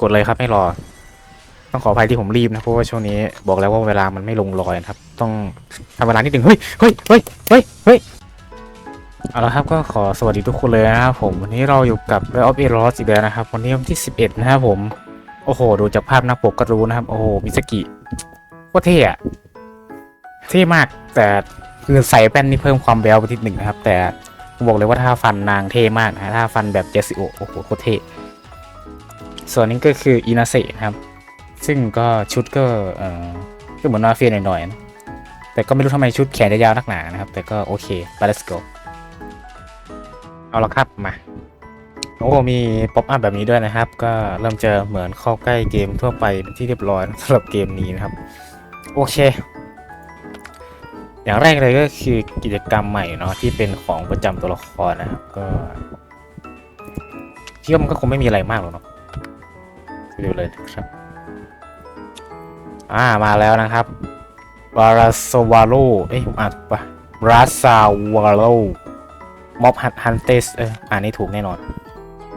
กดเลยครับไม่รอ ต้องขออภัยที่ผมรีบนะเพราะว่าช่วงนี้บอกแล้วว่าเวลามันไม่ลงรอยนะครับ ต้องทำเวลานิดหนึ่งเฮ้ยเฮ้ยเฮ้ยเฮ้ยเฮ้ยเอาละครับก็ขอสวัสดีทุกคนเลยนะครับผมวันนี้เราอยู่กับ Red of e r o s อีกแล้วนะครับ วันนี้วันที่ 11 นะครับผม โอ้โห ดูจากภาพหน้าปกก็รู้นะครับ โอ้โหมิสกิโคตรเท่อะเท่มากแต่คือใส่แป้นนี่เพิ่มความแบวไปทีหนึ่งนะครับ แต่บอกเลยว่าถ้าฟันนางเท่มากนะถ้าฟันแบบเจสิโอโอ้โหโคตรเท่ ส่วนนี้ก็คืออินาเซนะครับ ซึ่งก็ชุดก็เออก็เหมือนมาเฟียหน่อยๆนะแต่ก็ไม่รู้ทำไมชุดแขนจะยาวนักหนานะครับ แต่ก็โอเคไป let's go เอาละครับมาโอ้มีป๊อปอัพแบบนี้ด้วยนะครับ ก็เริ่มจะเหมือนเข้าใกล้เกมทั่วไปเป็นที่เรียบร้อยสำหรับเกมนี้นะครับ โอเค อย่างแรกเลยก็คือกิจกรรมใหม่เนาะที่เป็นของประจำตัวละครนะครับ ก็คิดว่ามันก็คงไม่มีอะไรมากหรอกเนาะ ดูเลยนะครับ อ่ามาแล้วนะครับบาราสวาโลเอ้ยผมอ่านถูกปะราซาวาโลม็อบฮันฮันเตสเอออ่านนี่ถูกแน่นอน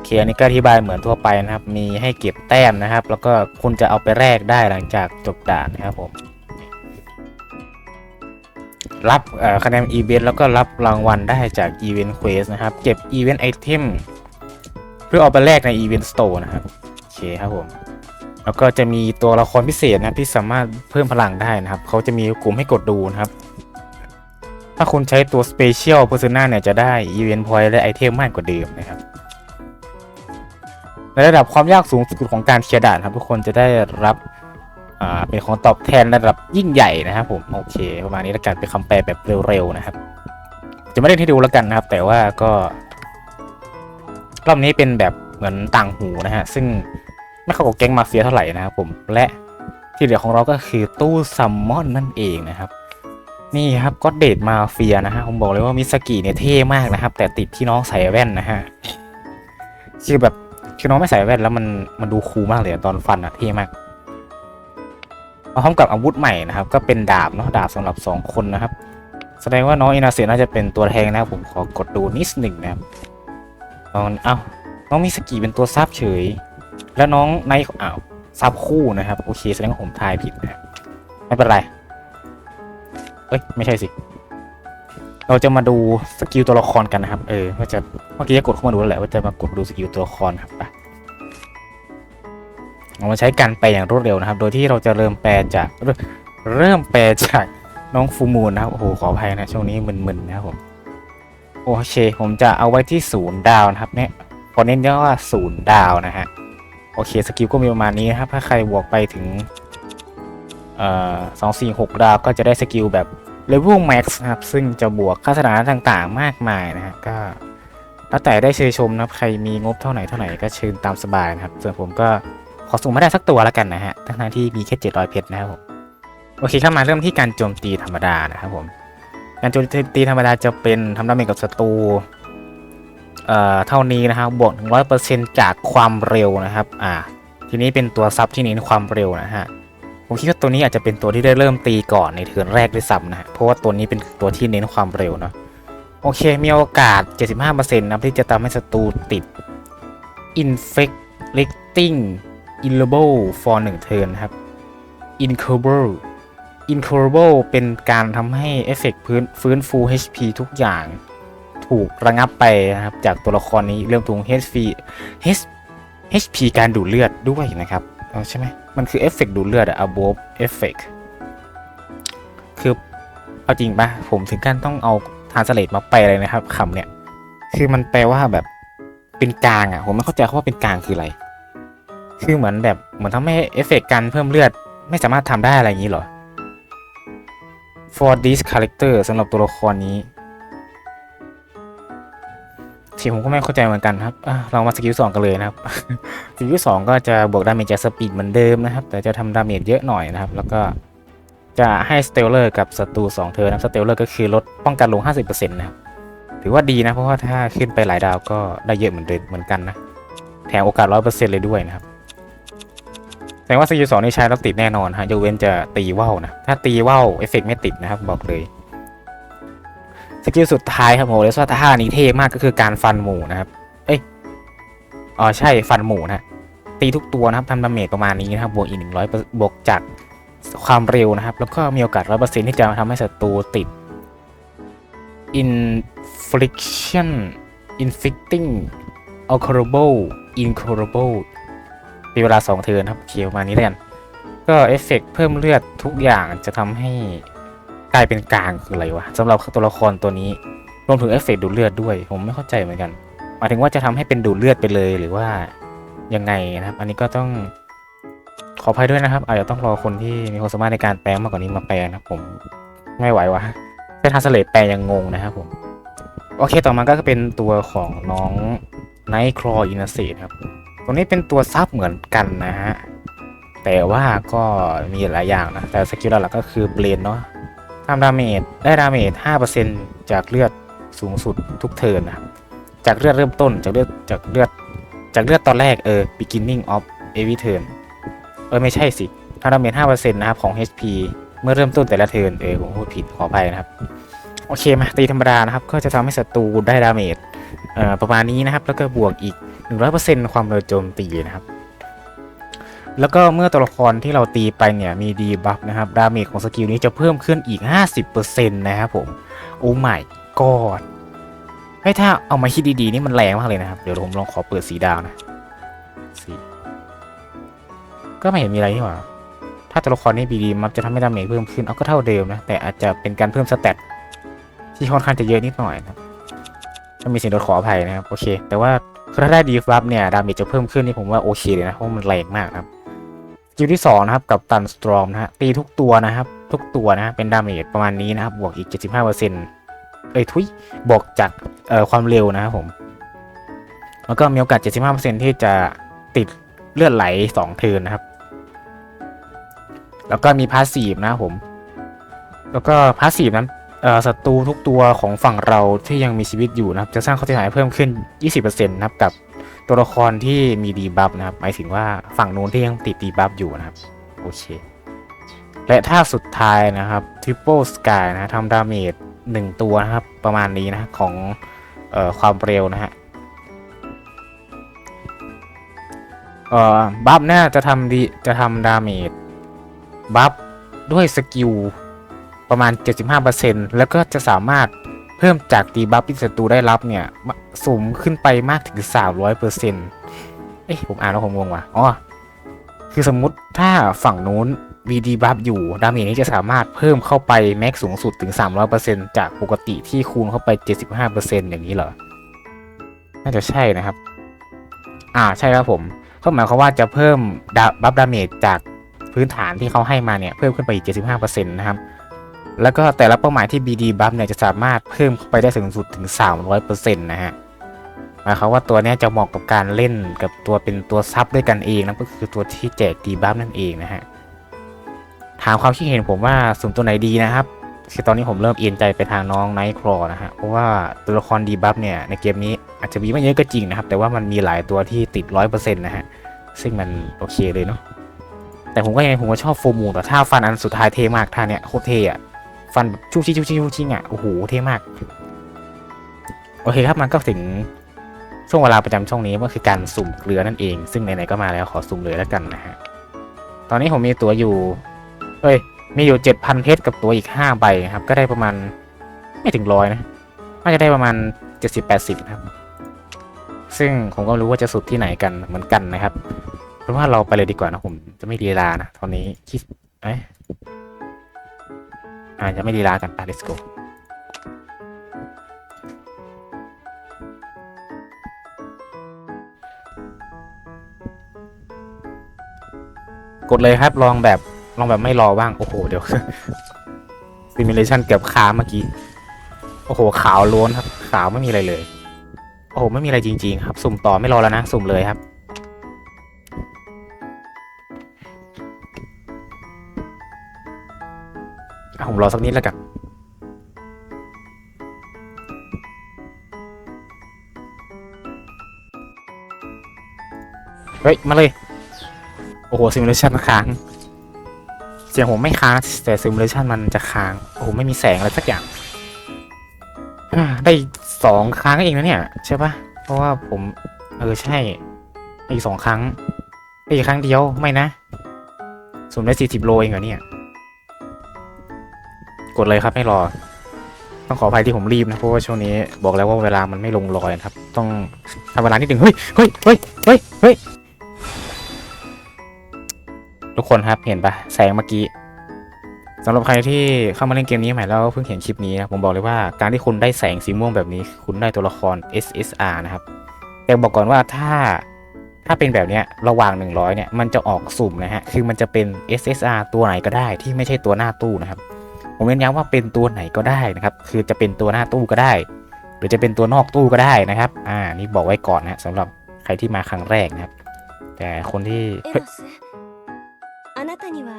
เคอันนี้ก็อธิบายเหมือนทั่วไปนะครับ มีให้เก็บแต้มนะครับ แล้วก็คุณจะเอาไปแลกได้หลังจากจบด่านนะครับผม รับคะแนนอีเวนต์แล้วก็รับรางวัลได้จากอีเวนต์เควสนะครับ เก็บอีเวนต์ไอเทมเพื่อเอาไปแลกในอีเวนต์สโตร์นะครับ เคครับผมแล้วก็จะมีตัวละครพิเศษนะที่สามารถเพิ่มพลังได้นะครับ เขาจะมีกลุ่มให้กดดูนะครับ ถ้าคุณใช้ตัว Special Persona เนี่ยจะได้ Event Point และไอเทมมากกว่าเดิมนะครับในระดับความยากสูงสุดของการเคลียร์ด่านครับ ทุกคนจะได้รับเป็นของตอบแทนระดับยิ่งใหญ่นะครับผมโอเค ประมาณนี้แล้วกันเป็นคำแปลแบบเร็วๆนะครับ จะไม่ได้ให้ดูแล้วกันนะครับ แต่ว่าก็รอบนี้เป็นแบบเหมือนต่างหูนะฮะซึ่ง ไม่เข้ากับแก๊งมาเฟียเท่าไหร่นะครับผมและที่เหลือของเราก็คือตู้ซัมมอนนั่นเองนะครับนี่ครับก็เดทมาเฟียนะฮะผมบอกเลยว่ามิสกิเนี่ยเท่มากนะครับ แต่ติดที่น้องใส่แว่นนะฮะคือแบบคือน้องไม่ใส่แว่นแล้วมันมันดูคูลมากเลยตอนฟันอะเท่มากมาพร้อมกับอาวุธใหม่นะครับ ก็เป็นดาบเนาะดาบสำหรับ 2 คนนะครับ แสดงว่าน้องอินาเซน่าจะเป็นตัวแทงนะครับผมขอกดดูนิดหนึ่งนะครับตอนเอ้าน้องมิสกิเป็นตัวซับเฉย แล้วน้องไนท์อ้าวซับคู่นะครับ โอเค แสดงว่าผมทายผิดนะไม่เป็นไร เอ้ย ไม่ใช่สิ เราจะมาดูสกิลตัวละครกันนะครับ เออว่าจะเมื่อกี้จะกดเข้ามาดูแล้วแหละว่าจะมากดดูสกิลตัวละครครับไปเรามาใช้การแปลอย่างรวดเร็วนะครับ โดยที่เราจะเริ่มแปลจากเริ่มเริ่มแปลจากน้องฟูมูลนะครับ โอ้โห ขออภัยนะ ช่วงนี้มึนๆนะครับผม โอเค ผมจะเอาไว้ที่ศูนย์ดาวนะครับ เนี่ยขอเน้นเยอะว่าศูนย์ดาวนะฮะ โอเคสกิลก็มีประมาณนี้ครับ ถ้าใครบวกไปถึงสองสี่หกดาวก็จะได้สกิลแบบเลเวลแม็กซ์ครับ ซึ่งจะบวกค่าสถานะต่างๆ มากมายนะฮะก็แล้วแต่ได้เชิญชมนะครับ ใครมีงบเท่าไหร่เท่าไหร่ก็เชิญตามสบายนะครับ ส่วนผมก็ขอสุ่มมาได้สักตัวแล้วกันนะฮะ ทั้งที่มีแค่ 700 เพชรนะครับผม โอเคเข้ามาเริ่มที่การโจมตีธรรมดานะครับผม การโจมตีธรรมดาจะเป็นทำดาเมจกับศัตรู เอ่อเท่านี้นะครับบวก100%อยเปอร์เซ็นจากความเร็วนะครับอ่าทีนี้เป็นตัวซับที่เน้นความเร็วนะฮะผมคิดว่าตัวนี้อาจจะเป็นตัวที่ได้เริ่มตีก่อนในเทิร์นแรกด้วยซ้ำนะฮะเพราะว่าตัวนี้เป็นตัวที่เน้นความเร็วเนาะโอเคมีโอกาส 75%นะครับที่จะทำให้ศัตรูติด infecting inable for 1 turn นครับ incurable incurable เป็นการทำให้เอฟเฟกต์พื้นฟื้นฟู HP ทุกอย่าง ถูกระงับไปนะครับ จากตัวละครนี้เริ่มถูก HP H HP การดูดเลือดด้วยนะครับใช่ไหมมันคือเอฟเฟกต์ดูดเลือดอะ above effect คือเอาจริงปะผมถึงขั้นต้องเอาทานสเลตมาแปลเลยนะครับคำเนี่ย คือมันแปลว่าแบบเป็นกลางอะผมไม่เข้าใจว่าเป็นกลางคืออะไร คือเหมือนแบบเหมือนทำให้เอฟเฟกต์การเพิ่มเลือด ไม่สามารถทำได้อะไรอย่างนี้หรอ for this character สำหรับตัวละครนี้ ทีผมก็ไม่เข้าใจเหมือนกันครับเรามาสกิลสองกันเลยนะครับ สกิลสองก็จะบวกดาเมจจากสปีดเหมือนเดิมนะครับ แต่จะทำดาเมจเยอะหน่อยนะครับ แล้วก็จะให้สเตลเลอร์กับศัตรู2เทอร์นะสเตลเลอร์ก็คือลดป้องกันลง 50%นะครับ ถือว่าดีนะ เพราะว่าถ้าขึ้นไปหลายดาวก็ได้เยอะเหมือนเดิมเหมือนกันนะ แถมโอกาส 100%เลยด้วยนะครับ แสดงว่าสกิลสองนี่ใช้แล้วติดแน่นอนฮะยกเว้นจะตีว่าวนะ ถ้าตีว่าวเอฟเฟกไม่ติดนะครับ บอกเลย กิลสุดท้ายครับโหเลสว่าท่านี้เท่มากก็คือการฟันหมูนะครับ เอ้ย อ๋อใช่ฟันหมูนะตีทุกตัวนะครับทำดาเมจประมาณนี้นะครับบวกอีกหนึ่งร้อยบวกจากความเร็วนะครับ แล้วก็มีโอกาสร้อยเปอร์เซ็นที่จะทำให้ศัตรูติด infliction inflicting incurable incurable มีเวลา 2 เทิร์นครับเขียวประมาณนี้แล้วกัน ก็เอฟเฟกต์เพิ่มเลือดทุกอย่างจะทำให้ กลายเป็นกลางคืออะไรวะสำหรับตัวละครตัวนี้รวมถึงเอฟเฟกต์ดูดเลือดด้วย ผมไม่เข้าใจเหมือนกันหมายถึงว่าจะทำให้เป็นดูดเลือดไปเลยหรือว่ายังไงนะครับ อันนี้ก็ต้องขออภัยด้วยนะครับ อาจจะต้องรอคนที่มีความสามารถในการแปลมากกว่านี้มาแปลนะครับผมไม่ไหววะเป็นทาสเลตแปลยังงงนะครับผม โอเคต่อมาก็เป็นตัวของน้องไนท์คลออินเซครับตัวนี้เป็นตัวซับเหมือนกันนะฮะแต่ว่าก็มีหลายอย่างนะแต่สกิลหลักก็คือเบลนเนาะ ทำดาเมจได้ดาเมจ 5%จากเลือดสูงสุดทุกเทิร์นนะจากเลือดเริ่มต้นจากเลือดจากเลือดจากเลือดตอนแรกเออ beginning of every turn เออไม่ใช่สิทำดาเมจ 5%นะครับของ HP เมื่อเริ่มต้นแต่ละเทิร์นเออผมพูดผิดขออภัยนะครับ โอเคมาตีธรรมดานะครับ ก็จะทำให้ศัตรูได้ดาเมจประมาณนี้นะครับ แล้วก็บวกอีก 100%ความเร็วโจมตีนะครับ แล้วก็เมื่อตัวละครที่เราตีไปเนี่ยมีดีบัฟนะครับดาเมจของสกิลนี้จะเพิ่มขึ้นอีก 50%นะครับผมโอ้ my god ให้ถ้าเอามาคิดดีๆนี่มันแรงมากเลยนะครับ เดี๋ยวผมลองขอเปิดสีดาวนะสีก็ไม่เห็นมีอะไรนี่หว่าถ้าตัวละครนี้บีดีมันจะทำให้ดาเมจเพิ่มขึ้นเอาก็เท่าเดิมนะ แต่อาจจะเป็นการเพิ่มสเตตที่ค่อนข้างจะเยอะนิดหน่อยนะครับถ้ามีสิ่งโดยขออภัยนะครับ โอเค แต่ว่าถ้าได้ดีฟับเนี่ย ดาเมจจะเพิ่มขึ้นนี่ผมว่าโอเคเลยนะ เพราะมันแรงมากนะครับ กิลที่สองนะครับกับตันสตรอมนะฮะตีทุกตัวนะครับ ทุกตัวนะฮะเป็นดาเมจประมาณนี้นะครับ บวกอีก 75%เอ้ยทุยบวกจากเอ่อความเร็วนะครับผม แล้วก็มีโอกาส 75%ที่จะติดเลือดไหล 2 เทินนะครับ แล้วก็มีพาสซีฟนะครับผม แล้วก็พาสซีฟนั้นเอ่อศัตรูทุกตัวของฝั่งเราที่ยังมีชีวิตอยู่นะครับ จะสร้างความเสียหายเพิ่มขึ้น 20%นะครับกับ ตัวละครที่มีดีบัฟนะครับหมายถึงว่าฝั่งนู้นที่ยังติดดีบัฟอยู่นะครับโอเคและถ้าสุดท้ายนะครับ Triple Sky นะทำดาเมจหนึ่งตัวนะครับ ประมาณนี้นะของออความเร็วนะฮะเอ่อบัฟเนี่ยจะทำดีจะทำดาเมจบัฟด้วยสกิลประมาณ 75%แล้วก็จะสามารถ เพิ่มจากตีบัฟที่ศัตรูได้รับเนี่ยสูงขึ้นไปมากถึง 300%เอ้ยผมอ่านแล้วผมงงว่ะอ๋อคือสมมุติถ้าฝั่งนู้นมีดีบัฟอยู่ดาเมจนี้จะสามารถเพิ่มเข้าไปแม็กสูงสุดถึง 300%จากปกติที่คูณเข้าไป 75%อย่างนี้เหรอ น่าจะใช่นะครับ อ่าใช่ครับผมก็หมายความว่าจะเพิ่มดาบัฟดาเมจจากพื้นฐานที่เขาให้มาเนี่ย เพิ่มขึ้นไปอีก 75%นะครับ แล้วก็แต่ละเป้าหมายที่ BD บัฟเนี่ยจะสามารถเพิ่มเข้าไปได้สูงสุดถึง 300%นะฮะหมายความว่าตัวนี้จะเหมาะกับการเล่นกับตัวเป็นตัวซับด้วยกันเองนะก็คือตัวที่แจกดีบัฟนั่นเองนะฮะถามความคิดเห็นผมว่าสุ่มตัวไหนดีนะครับคือตอนนี้ผมเริ่มเอียนใจไปทางน้องไนท์คลอนะฮะเพราะว่าตัวละครดีบัฟเนี่ยในเกมนี้อาจจะมีไม่เยอะก็จริงนะครับ แต่ว่ามันมีหลายตัวที่ติดร้อยเปอร์เซ็นต์นะฮะซึ่งมันโอเคเลยเนาะแต่ผมก็ยังไงผมก็ชอบโฟมูแต่ถ้าฟันอันสุดท้ายเท่มากท่าเนี้ยโคตรเท่อะ ฟันแบบชูชิชูชิชูชิอะโอ้โหเท่มาก โอเคครับมันก็ถึงช่วงเวลาประจำช่วงนี้ก็คือการสุ่มเกลือนั่นเอง ซึ่งไหนๆก็มาแล้วขอสุ่มเลยแล้วกันนะฮะตอนนี้ผมมีตัวอยู่เอ้ยมีอยู่เจ็ดพันเพชรกับตัวอีกห้าใบครับ ก็ได้ประมาณไม่ถึงร้อยนะน่าจะได้ประมาณเจ็ดสิบแปดสิบครับ ซึ่งผมก็รู้ว่าจะสุดที่ไหนกันเหมือนกันนะครับเพราะว่าเราไปเลยดีกว่านะผมจะไม่ดีลานะตอนนี้คิดเอ้ อ่าจะไม่ดีลากันไป let's go กดเลยครับลองแบบลองแบบไม่รอว่าง โอ้โห เดี๋ยวซิมูเลชันเกือบค้าเมื่อกี้ โอ้โห ขาวล้วนครับ ขาวไม่มีอะไรเลย โอ้โห ไม่มีอะไรจริง ๆ ครับ สุ่มต่อไม่รอแล้วนะ สุ่มเลยครับ ผมรอสักนิดแล้วกันเฮ้ย มาเลย โอ้โหซิมูเลชันค้าง เสียงผมไม่ค้าง แต่ซิมูเลชันมันจะค้าง โอ้โห ไม่มีแสงอะไรสักอย่าง ได้สองครั้งเองนะเนี่ย ใช่ปะเพราะว่าผม เออ ใช่อีกสองครั้งไอ้ครั้งเดียวไม่นะสุ่มได้สี่สิบโลเองเหรอเนี่ย กดเลยครับไม่รอ ต้องขออภัยที่ผมรีบนะเพราะว่าช่วงนี้บอกแล้วว่าเวลามันไม่ลงรอยนะครับ ต้องทำเวลานิดหนึ่งเฮ้ยเฮ้ยเฮ้ยเฮ้ยเฮ้ยทุกคนครับเห็นปะแสงเมื่อกี้สำหรับใครที่เข้ามาเล่นเกมนี้ใหม่แล้วเพิ่งเห็นคลิปนี้นะผมบอกเลยว่าการที่คุณได้แสงสีม่วงแบบนี้ คุณได้ตัวละคร SSR นะครับ แต่บอกก่อนว่าถ้าถ้าเป็นแบบนี้ระหว่าง 100 เนี่ย มันจะออกสุ่มนะฮะ คือมันจะเป็น SSR ตัวไหนก็ได้ที่ไม่ใช่ตัวหน้าตู้นะครับ ผมเน้นย้ำว่าเป็นตัวไหนก็ได้นะครับ คือจะเป็นตัวหน้าตู้ก็ได้ หรือจะเป็นตัวนอกตู้ก็ได้นะครับ อ่า นี่บอกไว้ก่อนนะสำหรับใครที่มาครั้งแรกนะครับ แต่คนที่ エ เฮ้ย ロスあなたには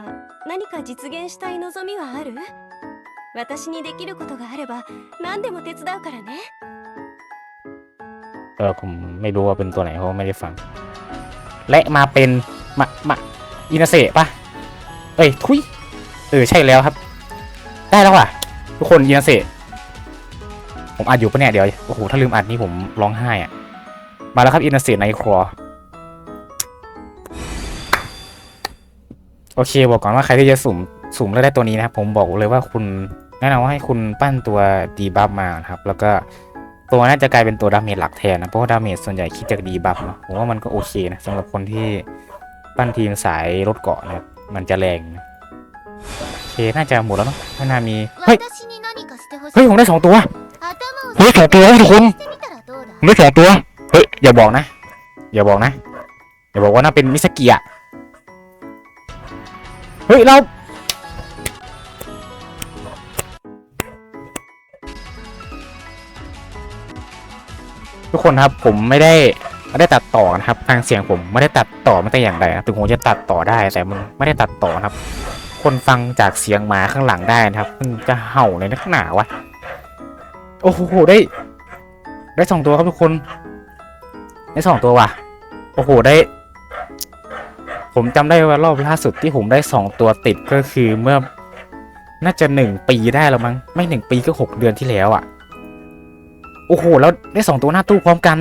何か実現したい望みはある私にできることがあれば何でも手伝うからね เออผมไม่รู้ว่าเป็นตัวไหนเพราะว่าไม่ได้ฟัง และมาเป็นมามาอินาเซะปะเอ้ยทุยเออใช่แล้วครับ ได้แล้วว่ะ ทุกคนอินาเซผมอัดอยู่ปะเนี่ยเดี๋ยวโอ้โหถ้าลืมอัดนี่ผมร้องไห้อะมาแล้วครับอินาเซในครัวโอเคบอกก่อนว่าใครที่จะสุ่มสุ่มแล้วได้ตัวนี้นะครับผมบอกเลยว่าคุณแนะนำว่าให้คุณปั้นตัวดีบัฟมาครับ แล้วก็ตัวน่าจะกลายเป็นตัวดาเมจหลักแทนนะเพราะว่าดาเมจส่วนใหญ่คิดจากดีบัฟเนาะผมว่ามันก็โอเคนะสำหรับคนที่ปั้นทีมสายรถเกาะนะครับมันจะแรงนะ น่าจะหมดแล้วเนาะน่ามี เฮ้ย เฮ้ยผมได้สองตัวผมได้สองตัวทุกคนผมได้สองตัว เฮ้ย อย่าบอกนะ อย่าบอกนะ อย่าบอกว่าน่าเป็นมิสกิอะเฮ้ย เรา ทุกคนครับผมไม่ได้ไม่ได้ตัดต่อนะครับ ทางเสียงผมไม่ได้ตัดต่อไม่แต่อย่างใดนะถึงผมจะตัดต่อได้แต่มันไม่ได้ตัดต่อครับ คนฟังจากเสียงหมาข้างหลังได้นะครับ มันจะเห่าในนักหนาวะ โอ้โหได้ ได้สองตัวครับทุกคน ได้สองตัวว่ะ โอ้โหได้ ผมจำได้ว่ารอบล่าสุดที่ผมได้สองตัวติดก็คือเมื่อ น่าจะหนึ่งปีได้แล้วมั้ง ไม่หนึ่งปีก็หกเดือนที่แล้วอะ่ะ โอ้โหแล้วได้สองตัวหน้าตู้พร้อมกัน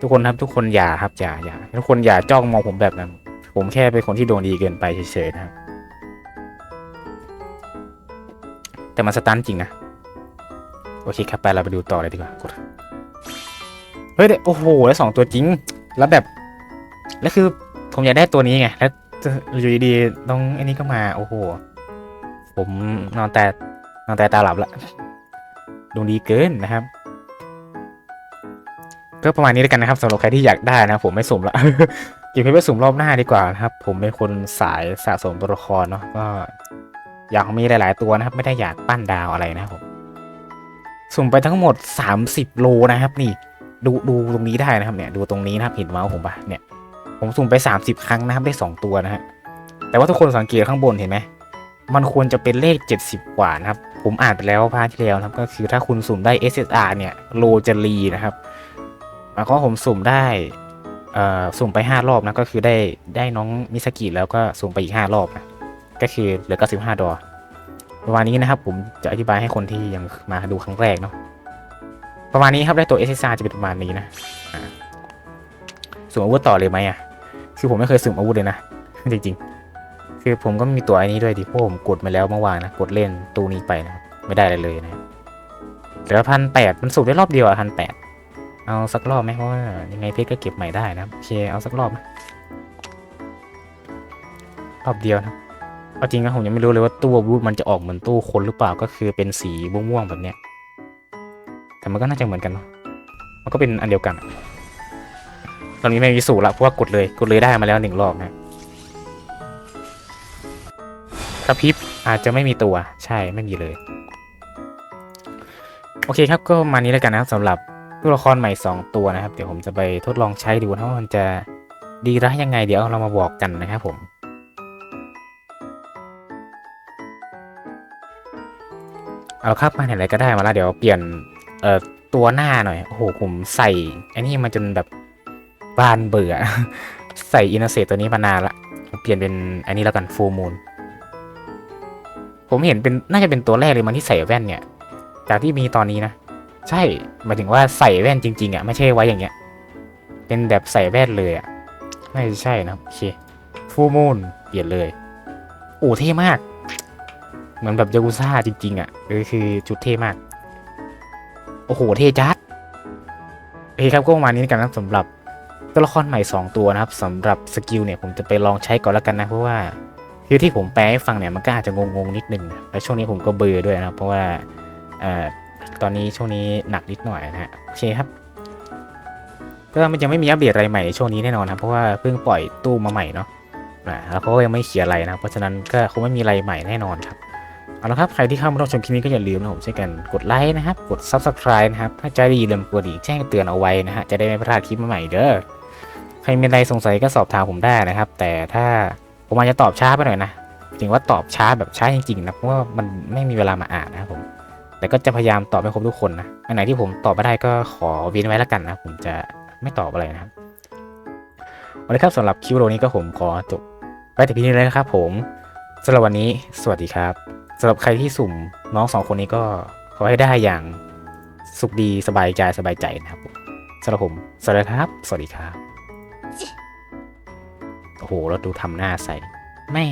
ทุกคนครับทุกคนอย่าครับอย่าอย่าทุกคนอย่าจ้องมองผมแบบนั้นผมแค่เป็นคนที่ดวงดีเกินไปเฉยๆนะครับ แต่มันสตันจริงนะ โอเคครับไปเราไปดูต่อเลยดีกว่ากดเฮ้ยโอ้โหได้วสองตัวจริง แล้วแบบ แล้วคือผมอยากได้ตัวนี้ไง แล้วอยู่ดีๆต้องอันนี้ก็มา โอ้โห ผมนอนแต่นอนแต่ตาหลับละดวงดีเกินนะครับก็ประมาณนี้แล้วกันนะครับสำหรับใครที่อยากได้นะผมไม่สุ่มละเก็บไว้ไปสุ่มรอบหน้าดีกว่านะครับ ผมเป็นคนสายสะสมตัวละครเนาะก็ อยากมีหลาย ๆ ตัวนะครับ ไม่ได้อยากปั้นดาวอะไรนะครับผมสุ่มไปทั้งหมด 30 โลนะครับ นี่ ดูดูตรงนี้ได้นะครับเนี่ย ดูตรงนี้นะครับเห็นเมาส์ผมปะเนี่ย ผมสุ่มไป 30 ครั้งนะครับได้ 2 ตัวนะฮะแต่ว่าทุกคนสังเกตข้างบนเห็นไหมมันควรจะเป็นเลข 70 กว่านะครับ ผมอ่านไปแล้วพาที่แล้วนะครับ ก็คือถ้าคุณสุ่มได้ SSR เนี่ยโลจะรีนะครับหมายความว่าผมสุ่มได้สุ่มไป 5 รอบนะก็คือได้ได้น้องมิสกิแล้วก็สุ่มไปอีก 5 รอบนะ ก็คือเหลือ95ดอลประมาณนี้นะครับ ผมจะอธิบายให้คนที่ยังมาดูครั้งแรกเนาะประมาณนี้ครับได้ตัว SSR จะเป็นประมาณนี้นะอ่าสุ่มอาวุธต่อเลยไหมอะคือผมไม่เคยสุ่มอาวุธเลยนะจริงๆ คือผมก็มีตัวไอ้นี้ด้วยดิเพราะผมกดมาแล้วเมื่อวานนะกดเล่นตูนี้ไปนะไม่ได้อะไรเลยนะเหลือพันแปดมันสุ่มได้รอบเดียวอะพันแปดเอาสักรอบไหมเพราะว่ายังไงเพชรก็เก็บใหม่ได้นะโอเคเอาสักรอบไหมรอบเดียวนะ เอาจริงนะผมยังไม่รู้เลยว่าตู้วุธมันจะออกเหมือนตู้คนหรือเปล่าก็คือเป็นสีม่วงๆแบบเนี้ยแต่มันก็น่าจะเหมือนกันเนาะมันก็เป็นอันเดียวกัน ตอนนี้ไม่มีสูตรละเพราะว่ากดเลยกดเลยได้มาแล้วหนึ่งรอบนะกระพริบอาจจะไม่มีตัวใช่ไม่มีเลย โอเคครับก็มานี้แล้วกันนะครับสำหรับตัวละครใหม่ 2 ตัวนะครับ เดี๋ยวผมจะไปทดลองใช้ดูนะว่ามันจะดีร้ายยังไงเดี๋ยวเรามาบอกกันนะครับผม เอาครับมาไหนอะไรก็ได้มาแล้วเดี๋ยวเปลี่ยนเอ่อตัวหน้าหน่อย โอ้โหผมใส่ไอ้นี่มาจนแบบบานเบื่อ ใส่อินเซตตัวนี้มานานละเปลี่ยนเป็นอันนี้แล้วกันฟูมูลผมเห็นเป็นน่าจะเป็นตัวแรกเลยมันที่ใส่แว่นเนี่ย จากที่มีตอนนี้นะ ใช่หมายถึงว่าใส่แว่นจริง ๆอะไม่ใช่ไว้อย่างเงี้ย เป็นแบบใส่แว่นเลยอะไม่ใช่นะโอเคฟูมูนเปลี่ยนเลยโอ้เท่มาก เหมือนแบบยากุซ่าจริง ๆ อะเออคือชุดเท่มาก โอ้โห เท่จัดโอเคครับก็ประมาณนี้กันนะสำหรับตัวละครใหม่ 2 ตัวนะครับสำหรับสกิลเนี่ยผมจะไปลองใช้ก่อนแล้วกันนะเพราะว่าคือที่ผมแปลให้ฟังเนี่ยมันก็อาจจะงงๆนิดนึงแล้วช่วงนี้ผมก็เบื่อด้วยนะครับเพราะว่าเอ่อตอนนี้ช่วงนี้หนักนิดหน่อยนะฮะโอเคครับก็มันยังไม่มีอัปเดตอะไรใหม่ในช่วงนี้แน่นอนนะเพราะว่าเพิ่งปล่อยตู้มาใหม่เนาะนะแล้วเขาก็ยังไม่เขียนอะไรนะเพราะฉะนั้นก็คงไม่มีอะไรใหม่แน่นอนครับ เอาละครับใครที่เข้ามารับชมคลิปนี้ก็อย่าลืมนะผมช่วยกันกดไลค์นะครับ กด subscribe นะครับ ถ้าใจดีอย่มกดดิ่งแจ้งเตือนเอาไว้นะฮะ จะได้ไม่พลาดคลิปใหม่เด้อ ใครมีอะไรสงสัยก็สอบถามผมได้นะครับ แต่ถ้าผมอาจจะตอบช้าไปหน่อยนะถึงว่าตอบช้าแบบช้าจริงๆนะ เพราะว่ามันไม่มีเวลามาอ่านนะครับผม แต่ก็จะพยายามตอบให้ครบทุกคนนะ อันไหนที่ผมตอบไม่ได้ก็ขอเว้นไว้แล้วกันนะ ผมจะไม่ตอบอะไรนะครับวันนี้ครับสำหรับคลิปวิดีโอนี้ก็ผมขอจบไว้แต่เพียงนี้เลยนะครับผมสำหรับวันนี้ สวัสดีครับ สำหรับใครที่สุ่มน้องสองคนนี้ก็ขอให้ได้อย่างสุขดีสบายใจสบายใจนะครับสำหรับผมสวัสดีครับ สวัสดีครับ โอ้โหเราดูทำหน้าใส่แม่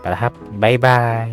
ไปแล้วครับ บ๊ายบาย